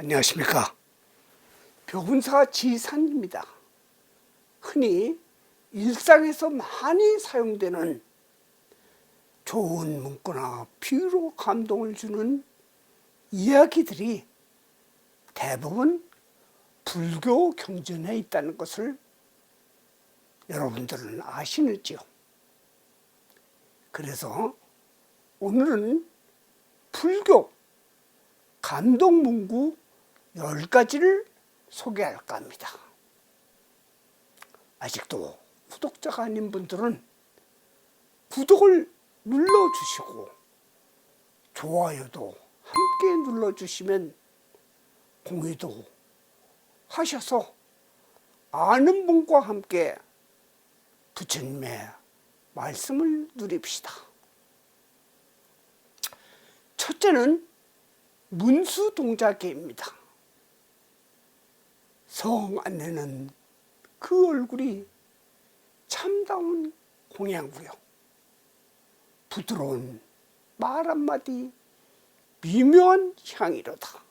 안녕하십니까. 묘분사 지산입니다. 흔히 일상에서 많이 사용되는 좋은 문구나 비유로 감동을 주는 이야기들이 대부분 불교 경전에 있다는 것을 여러분들은 아시는지요? 그래서 오늘은 불교 감동 문구 10가지를 소개할까 합니다. 아직도 구독자가 아닌 분들은 구독을 눌러주시고 좋아요도 함께 눌러주시면 공유도 하셔서 아는 분과 함께 부처님의 말씀을 누립시다. 첫째는 문수 동자계입니다. 성 안에는 그 얼굴이 참다운 공양구요. 부드러운 말 한마디 미묘한 향이로다.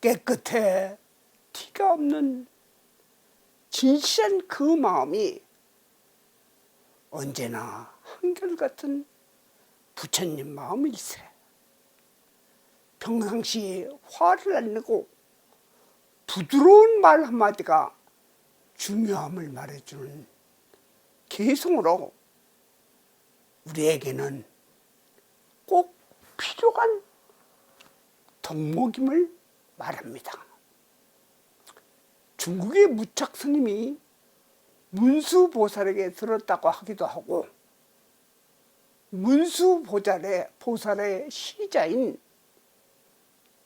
깨끗해 티가 없는 진실한 그 마음이 언제나 한결같은 부처님 마음일세. 평상시 화를 안 내고 부드러운 말 한마디가 중요함을 말해주는 개성으로 우리에게는 꼭 필요한 덕목임을 말합니다. 중국의 무착 스님이 문수 보살에게 들었다고 하기도 하고 문수 보살의 보살의 시자인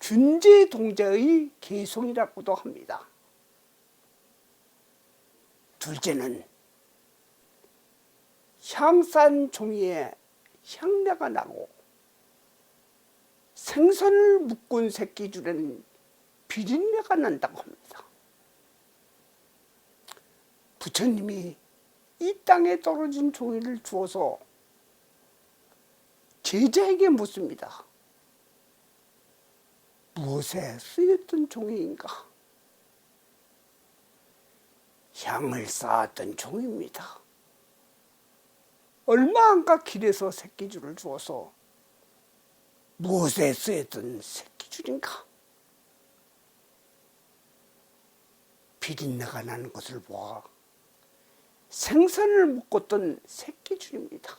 준재 동자의 개송이라고도 합니다. 둘째는 향산 종이에 향내가 나고 생선을 묶은 새끼 줄에는 비린내가 난다고 합니다. 부처님이 이 땅에 떨어진 종이를 주어서 제자에게 묻습니다. 무엇에 쓰였던 종이인가? 향을 쌓았던 종입니다. 얼마 안가 길에서 새끼줄을 주어서 무엇에 쓰였던 새끼줄인가? 비린내가 나는 것을 보아 생선을 묶었던 새끼줄입니다.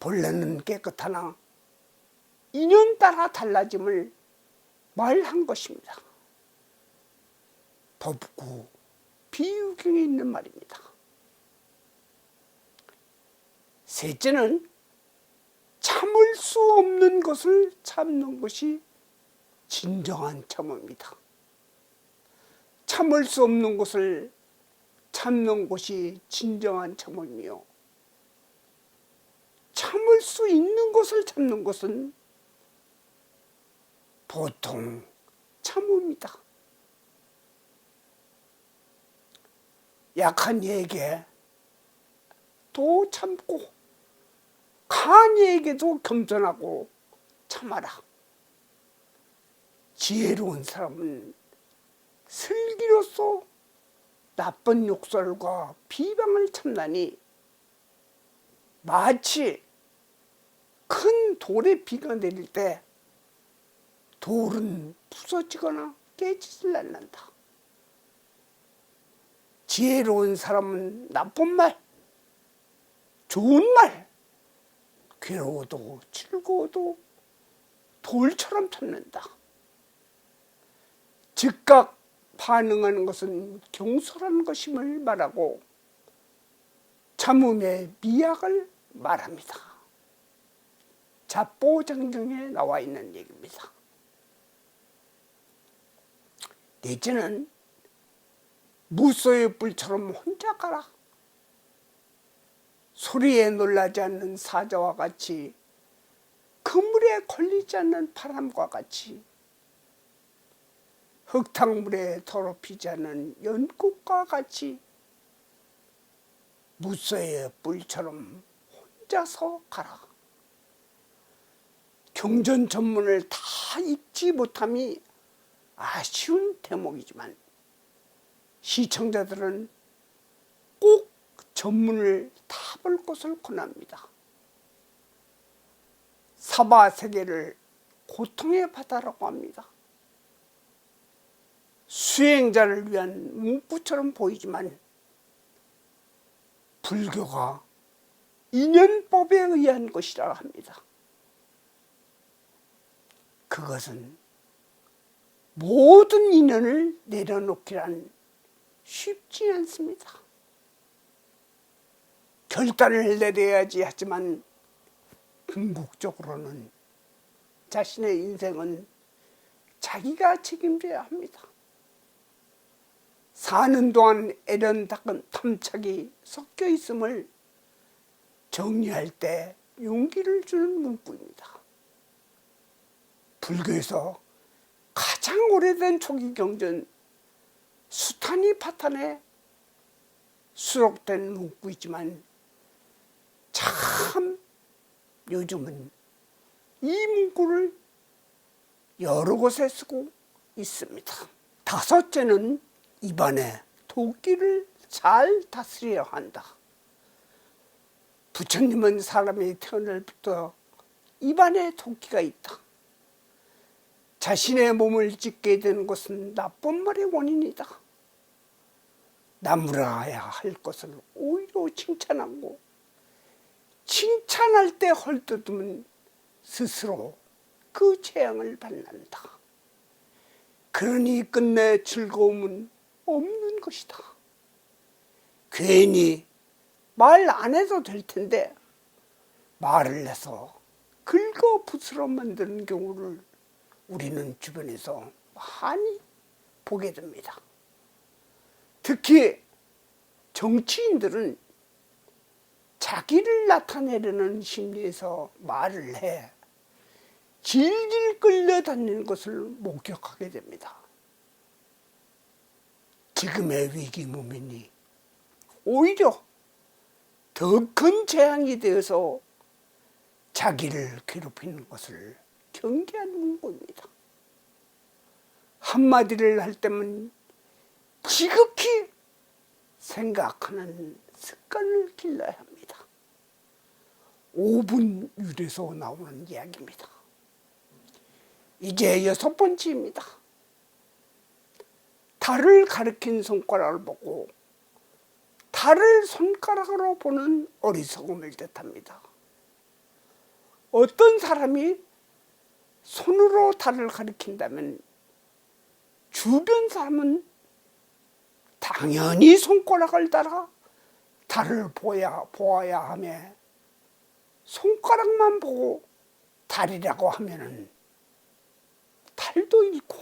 본래는 깨끗하나 인연 따라 달라짐을 말한 것입니다. 법구 비유경에 있는 말입니다. 셋째는 참을 수 없는 것을 참는 것이 진정한 참음입니다. 참을 수 없는 것을 참는 것이 진정한 참음이요. 참을 수 있는 것을 참는 것은 보통 참음이다. 약한 이에게 도 참고 강한 이에게도 겸손하고 참아라. 지혜로운 사람은 슬기로서 나쁜 욕설과 비방을 참나니 마치 큰 돌에 비가 내릴 때 돌은 부서지거나 깨지질 않는다. 지혜로운 사람은 나쁜 말, 좋은 말, 괴로워도 즐거워도 돌처럼 참는다. 즉각 반응하는 것은 경솔한 것임을 말하고 참음의 미학을 말합니다. 자보장경에 나와 있는 얘기입니다. 넷째는 무소의 뿔처럼 혼자 가라. 소리에 놀라지 않는 사자와 같이 그물에 걸리지 않는 바람과 같이 흙탕물에 더럽히지 않는 연꽃과 같이 무쇠의 뿔처럼 혼자서 가라. 경전 전문을 다 읽지 못함이 아쉬운 대목이지만 시청자들은 꼭 전문을 다 볼 것을 권합니다. 사바 세계를 고통의 바다라고 합니다. 수행자를 위한 문구처럼 보이지만 불교가 인연법에 의한 것이라 합니다. 그것은 모든 인연을 내려놓기란 쉽지 않습니다. 결단을 내려야지 하지만 궁극적으로는 자신의 인생은 자기가 책임져야 합니다. 사는 동안 애련닦은 탐착이 섞여 있음을 정리할 때 용기를 주는 문구입니다. 불교에서 가장 오래된 초기 경전 수타니 파탄에 수록된 문구이지만 참 요즘은 이 문구를 여러 곳에 쓰고 있습니다. 다섯째는 입안에 도끼를 잘 다스려야 한다. 부처님은 사람이 태어날부터 입안에 도끼가 있다. 자신의 몸을 찢게 되는 것은 나쁜 말의 원인이다. 나무라야 할 것을 오히려 칭찬하고 칭찬할 때 헐뜯으면 스스로 그 재앙을 받는다. 그러니 끝내 즐거움은 없는 것이다. 괜히 말 안 해도 될 텐데 말을 해서 긁어 부스러 만드는 경우를 우리는 주변에서 많이 보게 됩니다. 특히 정치인들은 자기를 나타내려는 심리에서 말을 해 질질 끌려다니는 것을 목격하게 됩니다. 지금의 위기 무민이 오히려 더 큰 재앙이 되어서 자기를 괴롭히는 것을 경계하는 문구입니다. 한마디를 할 때면 지극히 생각하는 습관을 길러야 합니다. 5분 율에서 나오는 이야기입니다. 이제 여섯 번째입니다. 달을 가리킨 손가락을 보고 달을 손가락으로 보는 어리석음을 뜻합니다. 어떤 사람이 손으로 달을 가리킨다면 주변 사람은 당연히 손가락을 따라 달을 보야, 보아야 하며 손가락만 보고 달이라고 하면은 달도 잃고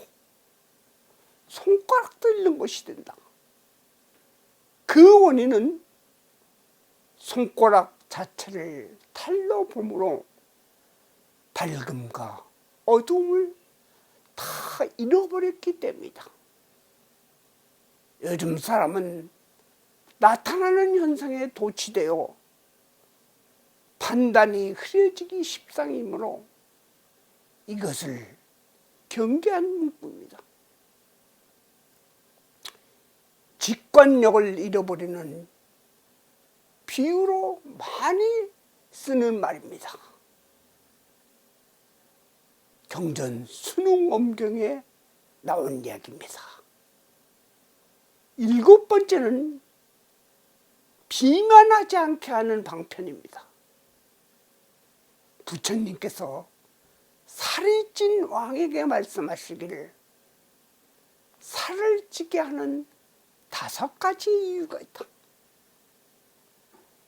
손가락도 잃는 것이 된다. 그 원인은 손가락 자체를 달로 봄으로 밝음과 어두움을 다 잃어버렸기 때문이다. 요즘 사람은 나타나는 현상에 도취되어 판단이 흐려지기 십상이므로 이것을 경계한 문구입니다. 직관력을 잃어버리는 비유로 많이 쓰는 말입니다. 경전 수능 엄경에 나온 이야기입니다. 일곱 번째는 비만하지 않게 하는 방편입니다. 부처님께서 살이 찐 왕에게 말씀하시기를 살을 찌게 하는 다섯 가지 이유가 있다.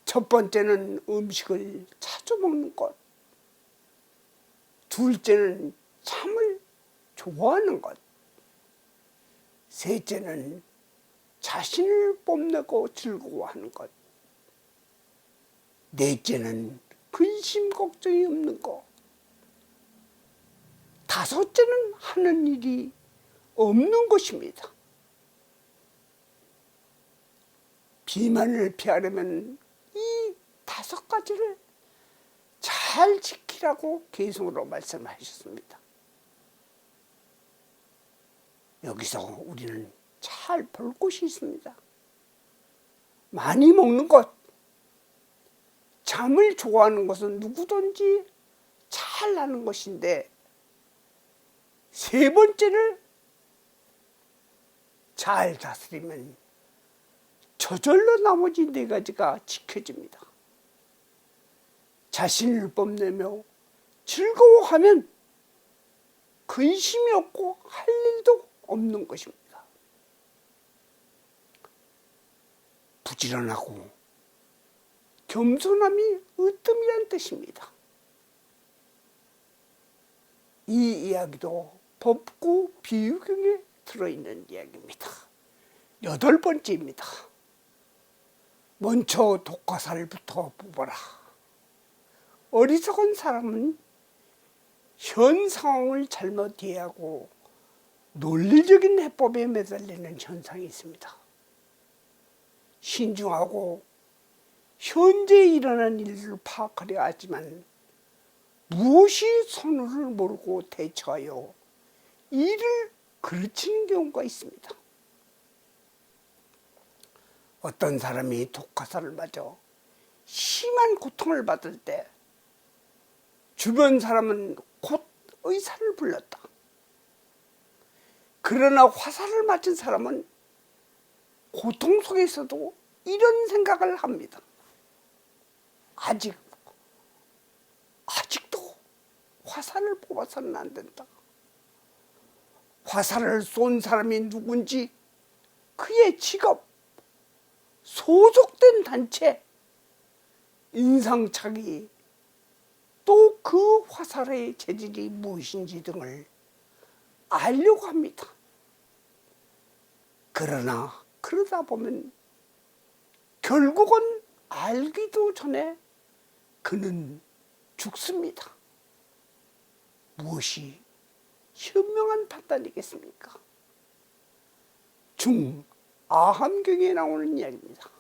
첫 번째는 음식을 자주 먹는 것. 둘째는 참을 좋아하는 것. 셋째는 자신을 뽐내고 즐거워하는 것. 넷째는 근심 걱정이 없는 것. 다섯째는 하는 일이 없는 것입니다. 비만을 피하려면 이 다섯 가지를 잘 지키 지키라고 계승으로 말씀하셨습니다. 여기서 우리는 잘 볼 곳이 있습니다. 많이 먹는 것, 잠을 좋아하는 것은 누구든지 잘 나는 것인데 세 번째를 잘 다스리면 저절로 나머지 네 가지가 지켜집니다. 자신을 뽐내며 즐거워하면 근심이 없고 할 일도 없는 것입니다. 부지런하고 겸손함이 으뜸이란 뜻입니다. 이 이야기도 법구 비유경에 들어있는 이야기입니다. 여덟 번째입니다. 먼저 독화살부터 뽑아라. 어리석은 사람은 현 상황을 잘못 이해하고 논리적인 해법에 매달리는 현상이 있습니다. 신중하고 현재 일어난 일을 파악하려 하지만 무엇이 선호를 모르고 대처하여 일을 그르치는 경우가 있습니다. 어떤 사람이 독화살을 맞아 심한 고통을 받을 때 주변 사람은 곧 의사를 불렀다. 그러나 화살을 맞은 사람은 고통 속에서도 이런 생각을 합니다. 아직, 아직도 화살을 뽑아서는 안 된다. 화살을 쏜 사람이 누군지 그의 직업, 소속된 단체, 인상착의, 또 그 화살의 재질이 무엇인지 등을 알려고 합니다. 그러나 그러다 보면 결국은 알기도 전에 그는 죽습니다. 무엇이 현명한 판단이겠습니까? 중 아함경에 나오는 이야기입니다.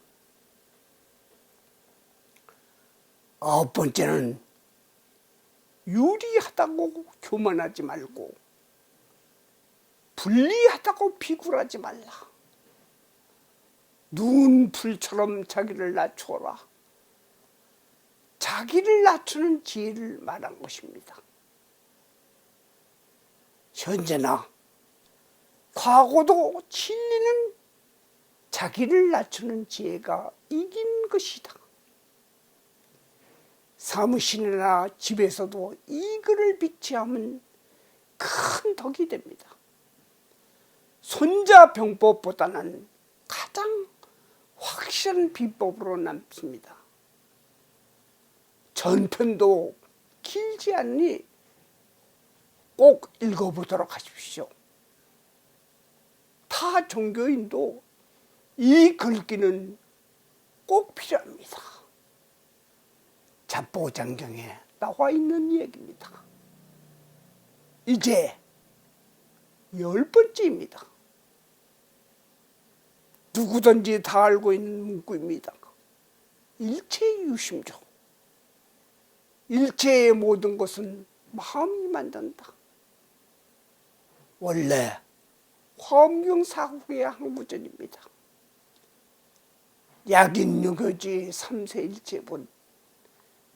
아홉 번째는 유리하다고 교만하지 말고 불리하다고 비굴하지 말라. 눈풀처럼 자기를 낮추어라. 자기를 낮추는 지혜를 말한 것입니다. 현재나 과거도 진리는 자기를 낮추는 지혜가 이긴 것이다. 사무실이나 집에서도 이 글을 비치하면 큰 덕이 됩니다. 손자 병법보다는 가장 확실한 비법으로 남습니다. 전편도 길지 않니 꼭 읽어보도록 하십시오. 타 종교인도 이 글귀는 꼭 필요합니다. 잡보장경에 나와 있는 얘기입니다. 이제 열 번째입니다. 누구든지 다 알고 있는 문구입니다. 일체유심조. 일체의 모든 것은 마음이 만든다. 원래 화엄경 사국의 한 구절입니다. 약인 유교지 삼세일체 본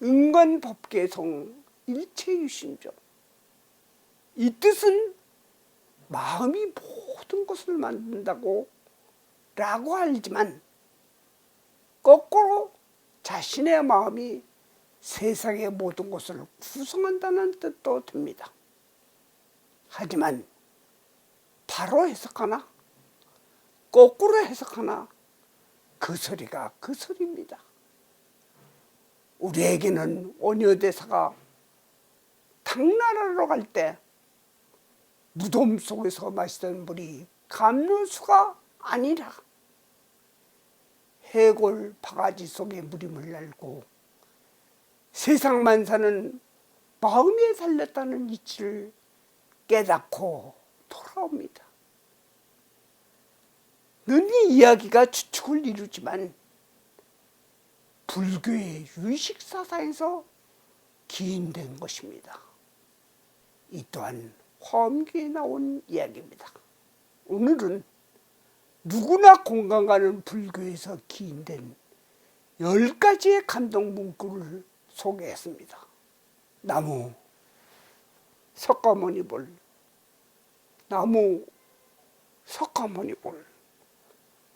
인간법계성 일체유심조 이 뜻은 마음이 모든 것을 만든다고 라고 알지만 거꾸로 자신의 마음이 세상의 모든 것을 구성한다는 뜻도 듭니다. 하지만 바로 해석하나 거꾸로 해석하나 그 소리가 그 소리입니다. 우리에게는 원효대사가 당나라로 갈 때 무덤 속에서 마시던 물이 감류수가 아니라 해골 바가지 속에 무림을 날고 세상 만 사는 마음에 살렸다는 이치를 깨닫고 돌아옵니다. 는이 이야기가 추측을 이루지만 불교의 유식 사상에서 기인된 것입니다. 이 또한 화엄기에 나온 이야기입니다. 오늘은 누구나 공감 가는 불교에서 기인된 열 가지의 감동 문구를 소개했습니다. 나무 석가모니볼, 나무 석가모니볼,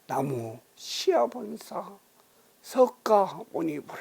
나무 시아본사 석가 모니볼,